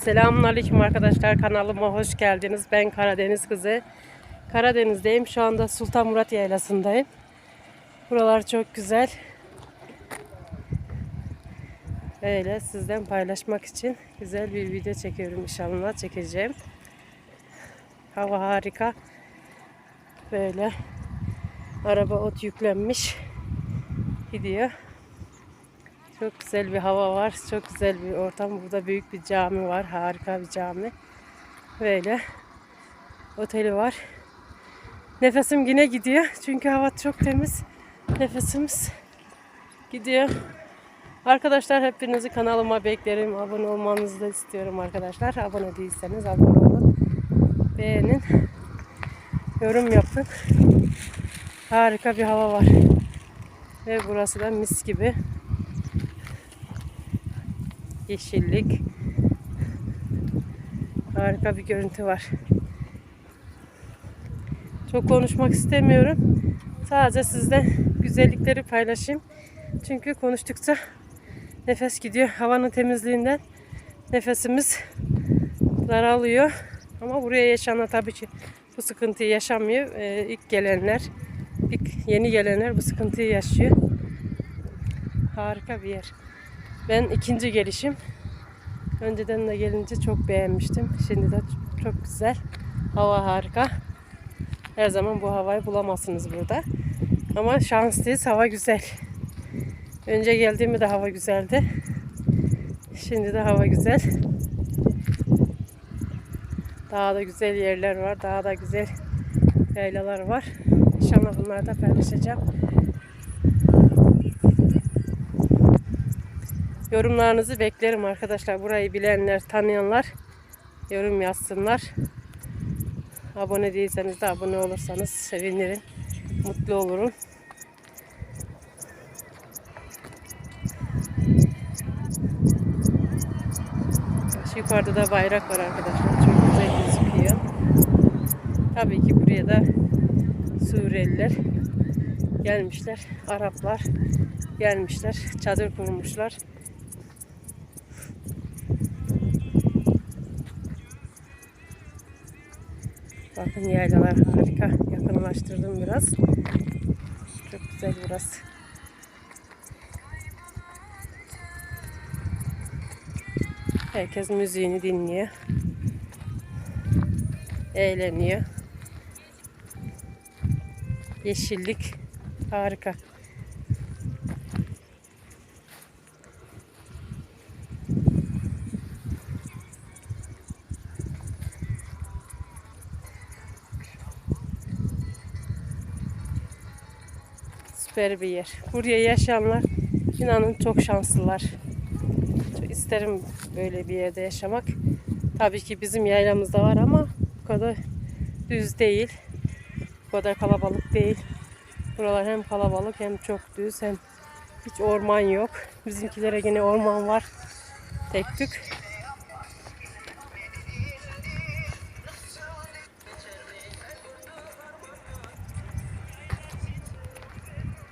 Selamünaleyküm arkadaşlar kanalıma hoş geldiniz. Ben Karadeniz kızı. Karadeniz'deyim. Şu anda Sultan Murat Yaylası'ndayım. Buralar çok güzel. Öyle sizden paylaşmak için güzel bir video çekiyorum inşallah çekeceğim. Hava harika. Böyle araba ot yüklenmiş gidiyor. Çok güzel bir hava var. Çok güzel bir ortam. Burada büyük bir cami var. Harika bir cami. Böyle oteli var. Nefesim yine gidiyor. Çünkü hava çok temiz. Nefesimiz gidiyor. Arkadaşlar hepinizi kanalıma beklerim. Abone olmanızı da istiyorum arkadaşlar. Abone değilseniz abone olun. Beğenin. Yorum yapın. Harika bir hava var. Ve burası da mis gibi yeşillik. Harika bir görüntü var. Çok konuşmak istemiyorum. Sadece sizden güzellikleri paylaşayım. Çünkü konuştukça nefes gidiyor. Havanın temizliğinden nefesimiz daralıyor. Ama buraya yaşayanlar tabii ki bu sıkıntıyı yaşamıyor. Ee, ilk gelenler, ilk yeni gelenler bu sıkıntıyı yaşıyor. Harika bir yer. Ben ikinci gelişim. Önceden de gelince çok beğenmiştim. Şimdi de çok güzel. Hava harika. Her zaman bu havayı bulamazsınız burada. Ama şanslıyız. Hava güzel. Önce geldiğimde de hava güzeldi. Şimdi de hava güzel. Daha da güzel yerler var. Daha da güzel yaylalar var. İnşallah bunları da paylaşacağım. Yorumlarınızı beklerim arkadaşlar. Burayı bilenler, tanıyanlar yorum yazsınlar. Abone değilseniz de abone olursanız sevinirim. Mutlu olurum. Şu yukarıda da bayrak var arkadaşlar. Çok güzel gözüküyor. Tabii ki buraya da Suriyeliler gelmişler. Araplar gelmişler. Çadır kurmuşlar. Bakın yaylalar harika. Yakınlaştırdım biraz. Çok güzel burası. Herkes müziğini dinliyor. Eğleniyor. Yeşillik harika. Süper bir yer. Buraya yaşayanlar inanın çok şanslılar. Çok isterim böyle bir yerde yaşamak. Tabii ki bizim yaylamızda var ama bu kadar düz değil. Bu kadar kalabalık değil. Buralar hem kalabalık hem çok düz hem hiç orman yok. Bizimkilere yine orman var. Tek tük.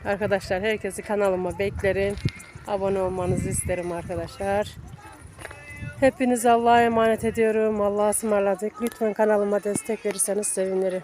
Arkadaşlar herkesi kanalıma beklerim. Abone olmanızı isterim arkadaşlar. Hepinizi Allah'a emanet ediyorum. Allah'a ısmarladık. Lütfen kanalıma destek verirseniz sevinirim.